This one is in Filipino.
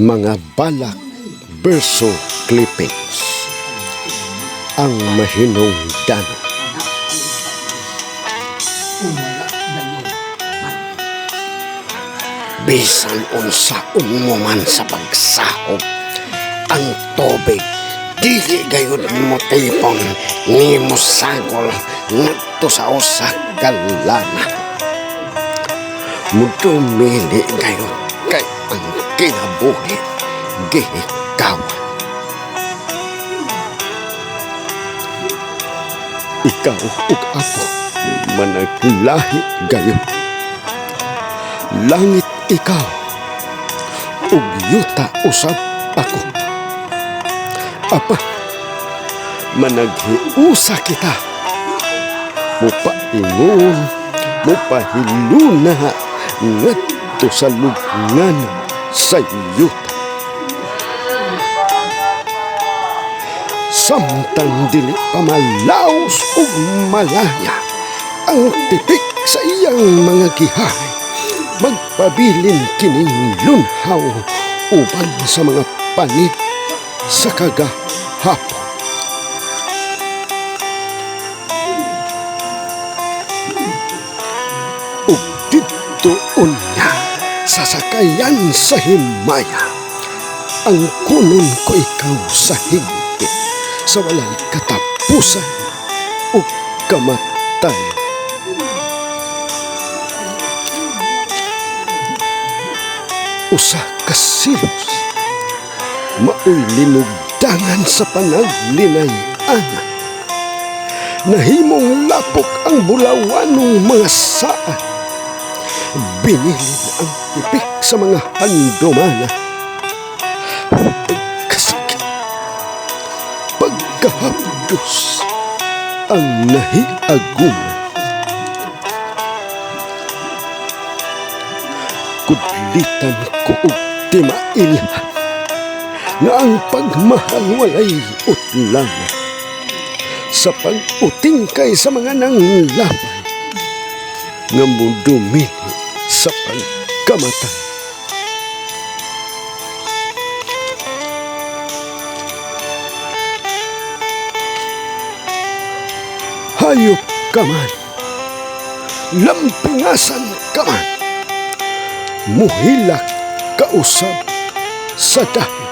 mga balak verso clippings. Ang mahinong dano. Bisan unsa umuman sa pagsahop ang tubig dili gayud mo tipon ni mo sagol ngadto sa usa ka lana. Mudumili gayud kay ang kinabuhi gihikawan ikaw ug ako managlahi gayon. Langit ikaw ug yuta usab ako. Apa managhiusa kita. Mupaingon mupahiluna ngadto sa lubngan sa yuta samtang dili pamalaos ug malaya ang tipik sa iyang mga gihay magpabilin kining lunhaw uban sa mga panit sa kagahapon. Sa sakayan sa himaya ang kunon ko ikaw sa higpit sa walay katapusan ug kamatayan. usa ka silos maoy linugdangan sa panaglinay-anan nahimong lapok ang bulawanong mga saan binilin ang tipik sa mga handumana. Pagkasakit pagkahapdos ang nahiaguman kudlitan ko og timailhan nga ang pagmahal walay utlan. Sa pag-utingkay sa mga nanglabay nga mudumili sa pagkamatay. Hayop ka man, lampingasan ka man, muhilak kausap sa dahil.